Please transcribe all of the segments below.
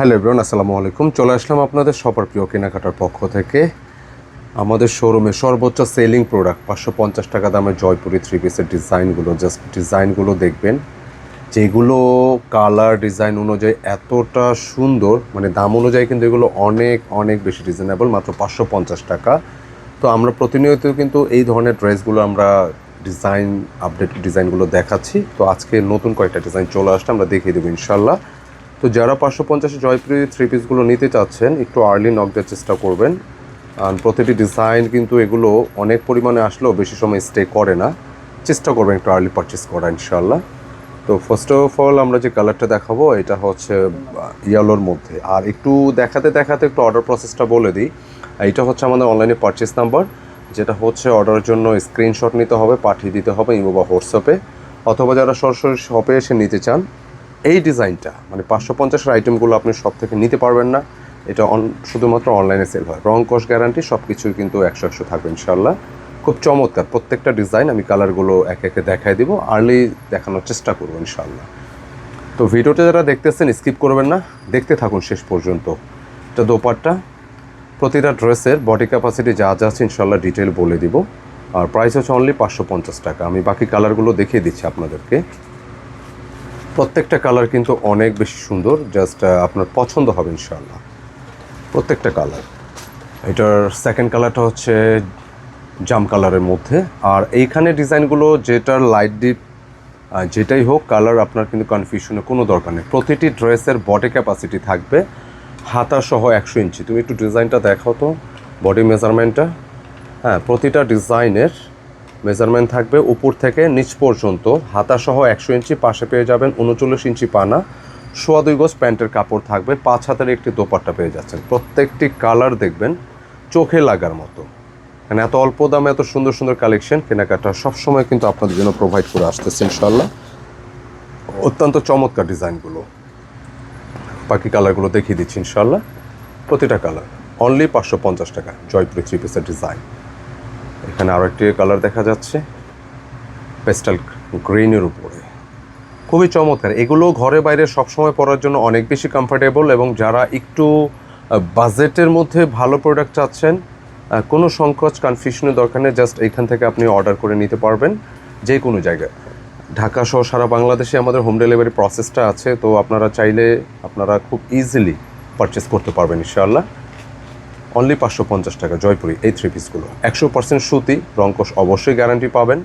Hello everyone, আসসালামু আলাইকুম। চলে আসলাম আপনাদের সবার প্রিয় কেনাকাটার পক্ষ থেকে। আমাদের শোরুমে সর্বোচ্চ সেলিং প্রোডাক্ট, পাঁচশো পঞ্চাশ টাকা দামের জয়পুরি থ্রি পিসের ডিজাইনগুলো, জাস্ট ডিজাইনগুলো দেখবেন। যেগুলো কালার ডিজাইন অনুযায়ী এতটা সুন্দর মানে দাম অনুযায়ী কিন্তু এগুলো অনেক অনেক বেশি রিজনেবল মাত্র পাঁচশো পঞ্চাশ টাকা। তো আমরা প্রতিনিয়ত কিন্তু এই ধরনের ড্রেসগুলো আমরা ডিজাইন আপডেট ডিজাইনগুলো দেখাচ্ছি। তো আজকে নতুন কয়েকটা ডিজাইন চলে আসলে আমরা দেখিয়ে দেবো ইনশাল্লাহ তো যারা পাঁচশো পঞ্চাশে জয়পুরি থ্রি পিসগুলো নিতে চাচ্ছেন, একটু আর্লি নক দেওয়ার চেষ্টা করবেন। আর প্রতিটি ডিজাইন কিন্তু এগুলো অনেক পরিমাণে আসলেও বেশি সময় স্টে করে না। চেষ্টা করবেন একটু আর্লি পারচেস করা ইনশাল্লাহ তো ফার্স্ট অফ অল আমরা যে কালারটা দেখাবো, এটা হচ্ছে ইয়েলোর মধ্যে। আর একটু দেখাতে দেখাতে একটু অর্ডার প্রসেসটা বলে দিই। এটা হচ্ছে আমাদের অনলাইনে পারচেস নাম্বার যেটা হচ্ছে অর্ডারের জন্য স্ক্রিনশট নিতে হবে, পাঠিয়ে দিতে হবে ইমো বা হোয়াটসঅ্যাপে অথবা যারা সরাসরি শপে এসে নিতে চান এই ডিজাইনটা মানে পাঁচশো পঞ্চাশের আইটেমগুলো আপনি সব থেকে নিতে পারবেন না। এটা অন, শুধুমাত্র অনলাইনে সেল হয়। রং কস গ্যারান্টি সব কিছুই কিন্তু একশো একশো থাকবে ইনশাল্লাহ খুব চমৎকার। প্রত্যেকটা ডিজাইন আমি কালারগুলো একে একে দেখাই দিব। আর্লি দেখানোর চেষ্টা করব ইনশাল্লাহ তো ভিডিওটা যারা দেখতেছেন স্কিপ করবেন না। দেখতে থাকুন শেষ পর্যন্ত। এটা দোপাট্টা, প্রতিটা ড্রেসের বডি ক্যাপাসিটি যা যা আছে ইনশাল্লাহ ডিটেল বলে দিব। আর প্রাইস হচ্ছে অনলি পাঁচশো পঞ্চাশ টাকা। আমি বাকি কালারগুলো দেখিয়ে দিচ্ছি আপনাদেরকে। প্রত্যেকটা কালার কিন্তু অনেক বেশি সুন্দর জাস্ট আপনার পছন্দ হবে ইনশাল্লাহ প্রত্যেকটা কালার। এটার সেকেন্ড কালারটা হচ্ছে জাম কালারের মধ্যে। আর এইখানে ডিজাইনগুলো যেটার লাইট ডিপ যেটাই হোক, কালার আপনার কিন্তু কনফিউশনের কোনো দরকার নেই। প্রতিটি ড্রেসের বডি ক্যাপাসিটি থাকবে হাতা সহ একশো ইঞ্চি। তুমি একটু ডিজাইনটা দেখাও তো বডি মেজারমেন্টটা হ্যাঁ প্রতিটা ডিজাইনের মেজারমেন্ট থাকবে উপর থেকে নিচ পর্যন্ত। হাতা সহ একশো ইঞ্চি পাশে পেয়ে যাবেন উনচল্লিশ ইঞ্চি পানা। সোয়া দুই গজ প্যান্টের কাপড় থাকবে। পাঁচ হাতের একটি দোপাট্টা পেয়ে যাচ্ছেন। প্রত্যেকটি কালার দেখবেন চোখে লাগার মতো। মানে এত অল্প দামে এত সুন্দর সুন্দর কালেকশন, কেনাকাটা সবসময় কিন্তু আপনাদের জন্য প্রোভাইড করে আসতেছে ইনশাল্লাহ অত্যন্ত চমৎকার ডিজাইনগুলো। বাকি কালারগুলো দেখিয়ে দিচ্ছি ইনশাল্লাহ প্রতিটা কালার। অনলি পাঁচশো পঞ্চাশ টাকা। জয়পুরি থ্রি পিসের ডিজাইন এখানে আরও একটি কালার দেখা যাচ্ছে পেস্টাল গ্রিনের উপরে। খুবই চমৎকার। এগুলো ঘরে বাইরে সবসময় পরার জন্য অনেক বেশি কমফোর্টেবল এবং যারা একটু বাজেটের মধ্যে ভালো প্রোডাক্ট চাচ্ছেন কোনো সংকোচ কনফিউশনের দরকার নেই জাস্ট এইখান থেকে আপনি অর্ডার করে নিতে পারবেন যে কোনো জায়গায়। ঢাকা সহ সারা বাংলাদেশে আমাদের হোম ডেলিভারি প্রসেসটা আছে, তো আপনারা চাইলে আপনারা খুব ইজিলি পারচেস করতে পারবেন, ইনশাআল্লাহ। অনলি পাঁচশো পঞ্চাশ টাকা, জয়পুরি, এই থ্রি পিসগুলো একশো পার্সেন্ট সুতি রঙ্কশ অবশ্যই গ্যারান্টি পাবেন।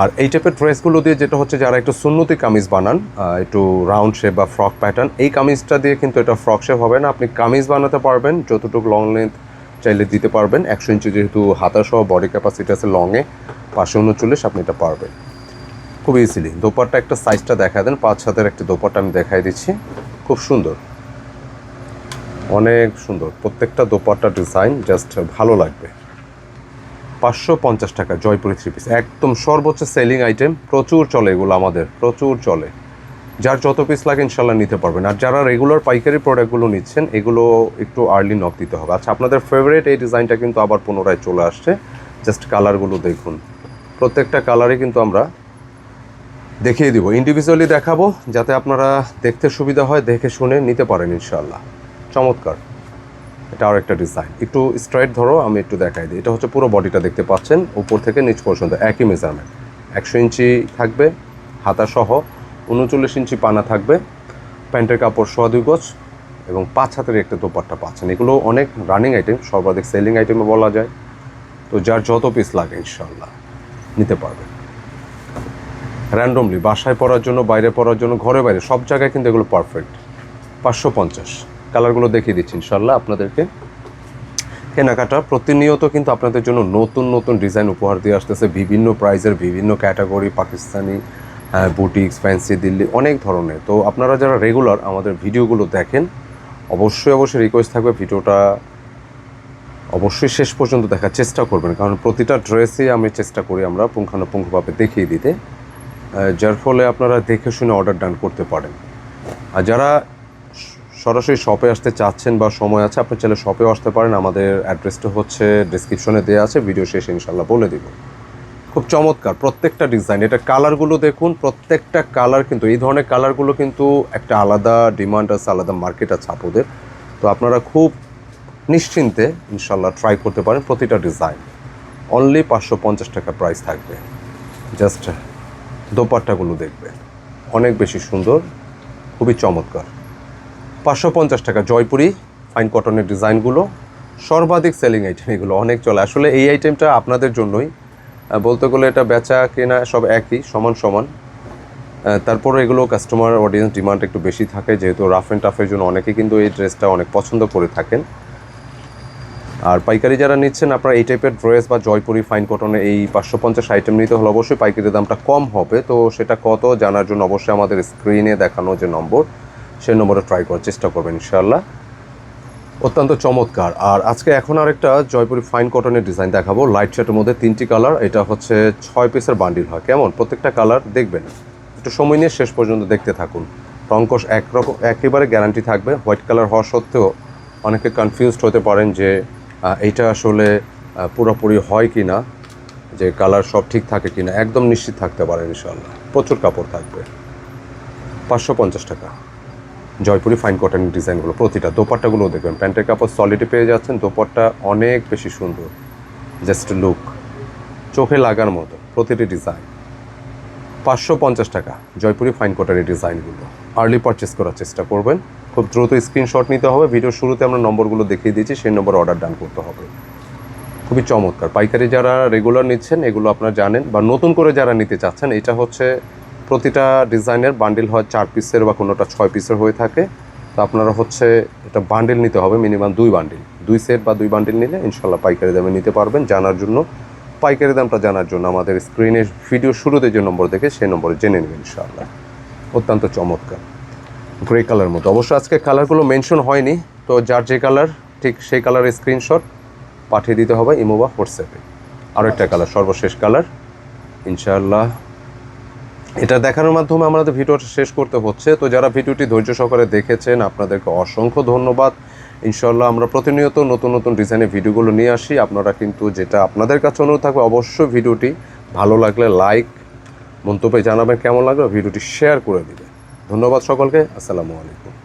আর এই টাইপের ড্রেসগুলো দিয়ে যেটা হচ্ছে যারা একটু সুন্নতি কামিজ বানান একটু রাউন্ড শেপ বা ফ্রক প্যাটার্ন এই কামিজটা দিয়ে কিন্তু এটা ফ্রক শেপ হবে না। আপনি কামিজ বানাতে পারবেন, যতটুকু লং লেন্থ চাইলে দিতে পারবেন। একশো ইঞ্চি যেহেতু হাতা সহ বডি ক্যাপাসিটি আছে লংয়ে পাঁচশো উনচল্লিশ আপনি এটা পারবেন। খুব ইজিলি দোপারটা একটা সাইজটা দেখা দেন, পাঁচ হাতের একটা দোপারটা আমি দেখাই দিচ্ছি। খুব সুন্দর। অনেক সুন্দর। প্রত্যেকটা দোপাট্টা ডিজাইন জাস্ট ভালো লাগবে। পাঁচশো পঞ্চাশ টাকা জয়পুরি থ্রি পিস একদম সর্বোচ্চ সেলিং আইটেম প্রচুর চলে এগুলো আমাদের। প্রচুর চলে। যার যত পিস লাগে ইনশাল্লাহ নিতে পারবেন। আর যারা রেগুলার পাইকারি প্রোডাক্টগুলো নিচ্ছেন, এগুলো একটু আর্লি নক দিতে হবে। আচ্ছা আপনাদের ফেভারিট এই ডিজাইনটা কিন্তু আবার পুনরায় চলে আসছে। জাস্ট কালারগুলো দেখুন। প্রত্যেকটা কালারে কিন্তু আমরা দেখিয়ে দিব। ইন্ডিভিজুয়ালি দেখাবো, যাতে আপনারা দেখতে সুবিধা হয়, দেখে শুনে নিতে পারেন ইনশাল্লাহ। চমৎকার। এটা আর একটা ডিজাইন একটু স্ট্রাইট ধরো, আমি একটু দেখাই দিই। এটা হচ্ছে পুরো বডিটা দেখতে পাচ্ছেন, উপর থেকে নিচ পর্যন্ত, একই মেজারমেন্ট একশো ইঞ্চি থাকবে, হাতা সহ, উনচল্লিশ ইঞ্চি পানা থাকবে, প্যান্টের কাপড় সোয়া দুই গজ, এবং পাঁচ হাতের একটা দোপাট্টা পাচ্ছেন। এগুলো অনেক রানিং আইটেম সর্বাধিক সেলিং আইটেমে বলা যায়। তো যার যত পিস লাগে ইনশাল্লাহ নিতে পারবেন র্যান্ডমলি বাসায় পড়ার জন্য, বাইরে পড়ার জন্য, ঘরে বাইরে, সব জায়গায় কিন্তু এগুলো পারফেক্ট পাঁচশো পঞ্চাশ। কালারগুলো দেখিয়ে দিচ্ছি ইনশাল্লাহ আপনাদেরকে। কেনাকাটা প্রতিনিয়ত কিন্তু আপনাদের জন্য নতুন নতুন ডিজাইন উপহার দিয়ে আসতেছে। বিভিন্ন প্রাইজের বিভিন্ন category Pakistani boutiques fancy Delhi, অনেক ধরনের। তো আপনারা যারা রেগুলার আমাদের ভিডিওগুলো দেখেন, অবশ্যই অবশ্যই রিকোয়েস্ট থাকবে। ভিডিওটা অবশ্যই শেষ পর্যন্ত দেখার চেষ্টা করবেন। কারণ প্রতিটা ড্রেসই আমি চেষ্টা করি আমরা পুঙ্খানুপুঙ্খভাবে দেখিয়ে দিতে। যার ফলে আপনারা দেখে শুনে অর্ডার ডান করতে পারেন। আর যারা সরাসরি শপে আসতে চাচ্ছেন বা সময় আছে, আপনি চাইলে শপেও আসতে পারেন। আমাদের অ্যাড্রেসটা হচ্ছে ডিসক্রিপশনে দেওয়া আছে ভিডিও শেষে ইনশাল্লাহ বলে দিব। খুব চমৎকার, প্রত্যেকটা ডিজাইন এটা কালারগুলো দেখুন, প্রত্যেকটা কালার কিন্তু, এই ধরনের কালারগুলো কিন্তু একটা আলাদা ডিমান্ড আছে, আলাদা মার্কেট আছে আপুদের। তো আপনারা খুব নিশ্চিন্তে ইনশাল্লাহ ট্রাই করতে পারেন প্রতিটা ডিজাইন অনলি পাঁচশো পঞ্চাশ টাকা প্রাইস থাকবে। জাস্ট দোপাট্টাগুলো দেখবেন। অনেক বেশি সুন্দর, খুবই চমৎকার। পাঁচশো পঞ্চাশ টাকা জয়পুরি ফাইন কটনের ডিজাইনগুলো, সর্বাধিক সেলিং আইটেম এগুলো অনেক চলে। আসলে এই আইটেমটা আপনাদের জন্যই। বলতে গেলে এটা বেচা কেনা সব একই, সমান সমান। তারপরে এগুলো কাস্টমার অডিয়েন্স ডিমান্ড একটু বেশি থাকে, যেহেতু রাফ অ্যান্ড টাফের জন্য অনেকে কিন্তু এই ড্রেসটা অনেক পছন্দ করে থাকেন। আর পাইকারি যারা নিচ্ছেন, আপনারা এই টাইপের ড্রেস বা জয়পুরি ফাইন কটনে এই পাঁচশো পঞ্চাশ আইটেম নিতে হলে অবশ্যই পাইকারি দামটা কম হবে। তো সেটা কত জানার জন্য অবশ্যই আমাদের স্ক্রিনে দেখানো যে নম্বর সেই নম্বরে ট্রাই করার চেষ্টা করবেন, ইনশাআল্লাহ। অত্যন্ত চমৎকার। আর আজকে এখন আরেকটা জয়পুরি ফাইন কটনের ডিজাইন দেখাবো। লাইট শার্টের মধ্যে তিনটি কালার এটা হচ্ছে ছয় পিসের বান্ডিল হয়। কেমন? প্রত্যেকটা কালার দেখবেন। একটু সময় নিয়ে শেষ পর্যন্ত দেখতে থাকুন। রঙ্কশ একরকম, একেবারে গ্যারান্টি থাকবে। হোয়াইট কালার হওয়া সত্ত্বেও অনেকে কনফিউজড হতে পারেন যে এইটা আসলে পুরোপুরি হয় কি না যে কালার সব ঠিক থাকে কি না একদম নিশ্চিত থাকতে পারেন ইনশাল্লাহ প্রচুর কাপড় থাকবে। পাঁচশো পঞ্চাশ টাকা। জয়পুরি ফাইন কটন ডিজাইনগুলো প্রতিটা দোপাট্টাগুলো দেখবেন। প্যান্টের কাপড় সলিডে পেয়ে যাচ্ছেন, দোপাট্টা অনেক বেশি সুন্দর। জাস্ট লুক চোখে লাগার মতো, প্রতিটি ডিজাইন পাঁচশো পঞ্চাশ টাকা, জয়পুরি ফাইন কটনের ডিজাইনগুলো আর্লি পারচেস করার চেষ্টা করবেন। খুব দ্রুত স্ক্রিনশট নিতে হবে। ভিডিওর শুরুতে আমরা নম্বরগুলো দেখিয়ে দিয়েছি, সেই নম্বর অর্ডার ডান করতে হবে। খুবই চমৎকার। পাইকারি যারা রেগুলার নিচ্ছেন, এগুলো আপনারা জানেন, বা নতুন করে যারা নিতে চাচ্ছেন, এটা হচ্ছে প্রতিটা ডিজাইনের বান্ডিল হয় চার পিসের বা কোনোটা ছয় পিসের হয়ে থাকে। তো আপনারা হচ্ছে এটা বান্ডিল নিতে হবে, মিনিমাম দুই বান্ডিল। দুই সেট বা দুই বান্ডিল নিলে ইনশাল্লাহ পাইকারি দামে নিতে পারবেন। জানার জন্য, পাইকারি দামটা জানার জন্য আমাদের স্ক্রিনে ভিডিও শুরুতে যে নম্বর দেখে সেই নম্বরে জেনে নেবেন ইনশাল্লাহ অত্যন্ত চমৎকার। গ্রে কালার মতো। অবশ্য আজকে কালারগুলো মেনশন হয়নি, তো যার যে কালার ঠিক সেই কালারের স্ক্রিনশট পাঠিয়ে দিতে হবে ইমো বা হোয়াটসঅ্যাপে। আরও একটা কালার সর্বশেষ কালার ইনশাআল্লাহ এটা দেখানোর মাধ্যমে আমাদের ভিডিওটা শেষ করতে হচ্ছে। তো যারা ভিডিওটি ধৈর্য সহকারে দেখেছেন, আপনাদেরকে অসংখ্য ধন্যবাদ। ইনশাল্লাহ আমরা প্রতিনিয়ত নতুন নতুন ডিজাইনের ভিডিওগুলো নিয়ে আসি। আপনারা কিন্তু যেটা আপনাদের কাছে অনুরোধ থাকবে, অবশ্যই ভিডিওটি ভালো লাগলে লাইক মন্তব্যে জানাবেন কেমন লাগল, ভিডিওটি শেয়ার করে দিবে ধন্যবাদ সকলকে, আসসালামু আলাইকুম।